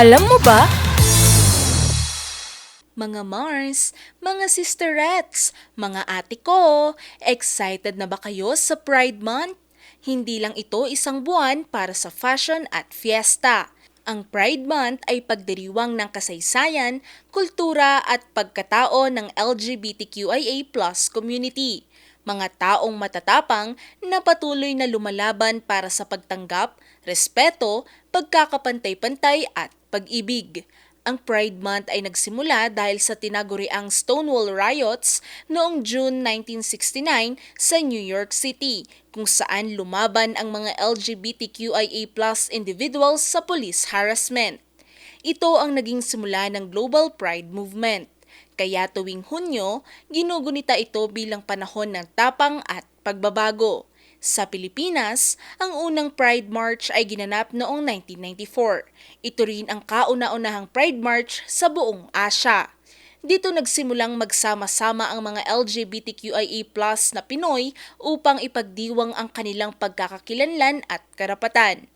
Alam mo ba? Mga Mars, mga sisterettes, mga ate ko, excited na ba kayo sa Pride Month? Hindi lang ito isang buwan para sa fashion at fiesta. Ang Pride Month ay pagdiriwang ng kasaysayan, kultura at pagkatao ng LGBTQIA community. Mga taong matatapang na patuloy na lumalaban para sa pagtanggap, respeto, pagkakapantay-pantay at pag-ibig. Ang Pride Month ay nagsimula dahil sa tinaguriang Stonewall Riots noong June 1969 sa New York City, kung saan lumaban ang mga LGBTQIA individuals sa police harassment. Ito ang naging simula ng Global Pride Movement. Kaya tuwing Hunyo, ginugunita ito bilang panahon ng tapang at pagbabago. Sa Pilipinas, ang unang Pride March ay ginanap noong 1994. Ito rin ang kauna-unahang Pride March sa buong Asya. Dito nagsimulang magsama-sama ang mga LGBTQIA+ na Pinoy upang ipagdiwang ang kanilang pagkakakilanlan at karapatan.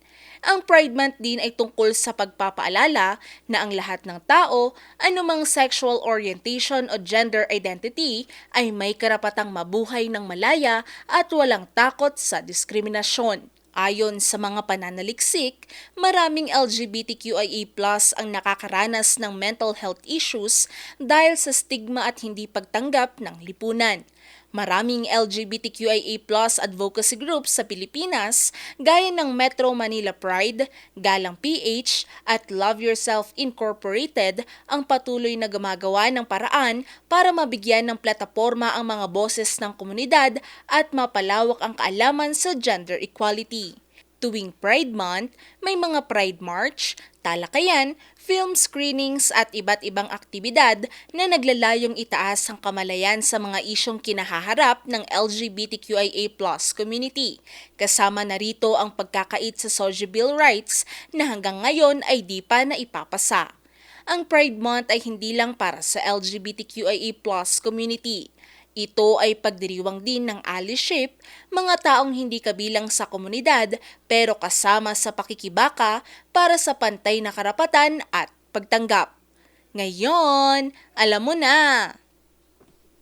Ang Pride Month din ay tungkol sa pagpapaalala na ang lahat ng tao, anumang sexual orientation o gender identity, ay may karapatang mabuhay ng malaya at walang takot sa diskriminasyon. Ayon sa mga pananaliksik, maraming LGBTQIA+ ang nakakaranas ng mental health issues dahil sa stigma at hindi pagtanggap ng lipunan. Maraming LGBTQIA advocacy groups sa Pilipinas gaya ng Metro Manila Pride, Galang PH at Love Yourself Incorporated ang patuloy na gumagawa ng paraan para mabigyan ng plataforma ang mga boses ng komunidad at mapalawak ang kaalaman sa gender equality. Tuwing Pride Month, may mga Pride March, talakayan, film screenings at iba't ibang aktibidad na naglalayong itaas ang kamalayan sa mga isyong kinahaharap ng LGBTQIA community. Kasama na rito ang pagkakait sa social bill rights na hanggang ngayon ay di pa na ipapasa. Ang Pride Month ay hindi lang para sa LGBTQIA community ito ay pagdiriwang din ng allyship, mga taong hindi kabilang sa komunidad pero kasama sa pakikibaka para sa pantay na karapatan at pagtanggap. Ngayon, alam mo na!